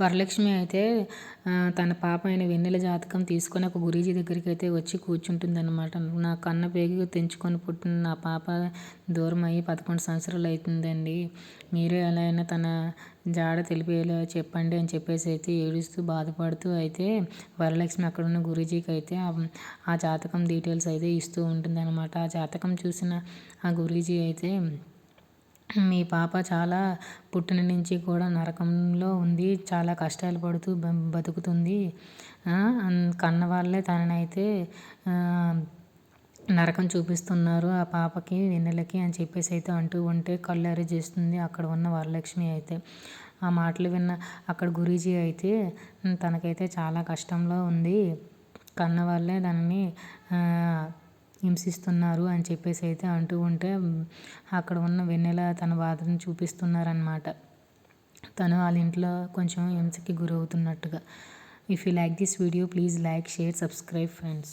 వరలక్ష్మి అయితే తన పాప అయిన వెన్నెల జాతకం తీసుకొని ఒక గురీజీ దగ్గరికి అయితే వచ్చి కూర్చుంటుందన్నమాట. నా కన్న పేగు తెంచుకొని పుట్టిన నా పాప దూరం అయ్యి పదకొండు సంవత్సరాలు అవుతుందండి మీరు ఎలా అయినా తన జాడ తెలిపేలా చెప్పండి అని చెప్పేసి అయితే ఏడుస్తూ బాధపడుతూ అయితే వరలక్ష్మి అక్కడ ఉన్న గురూజీకి అయితే ఆ జాతకం డీటెయిల్స్ అయితే ఇస్తూ ఉంటుంది అనమాట ఆ జాతకం చూసిన ఆ గురూజీ అయితే మీ పాప చాలా పుట్టిన నుంచి కూడా నరకంలో ఉంది. చాలా కష్టాలు పడుతూ బతుకుతుంది. కన్న వాళ్ళే తననైతే నరకం చూపిస్తున్నారు. ఆ పాపకి వెన్నెలకి అని చెప్పేసి అయితే అంటూ ఉంటే కళ్ళు చేస్తుంది అక్కడ ఉన్న వరలక్ష్మి అయితే. ఆ మాటలు విన్న అక్కడ గురూజీ అయితే తనకైతే చాలా కష్టంలో ఉంది. కన్న వాళ్ళే దానిని హింసిస్తున్నారు అని చెప్పేసి అయితే అంటూ ఉంటే అక్కడ ఉన్న వెన్నెల తన బాధను చూపిస్తున్నారనమాట తను వాళ్ళ ఇంట్లో కొంచెం హింసకి గురవుతున్నట్టుగా. If you like this video please like share subscribe friends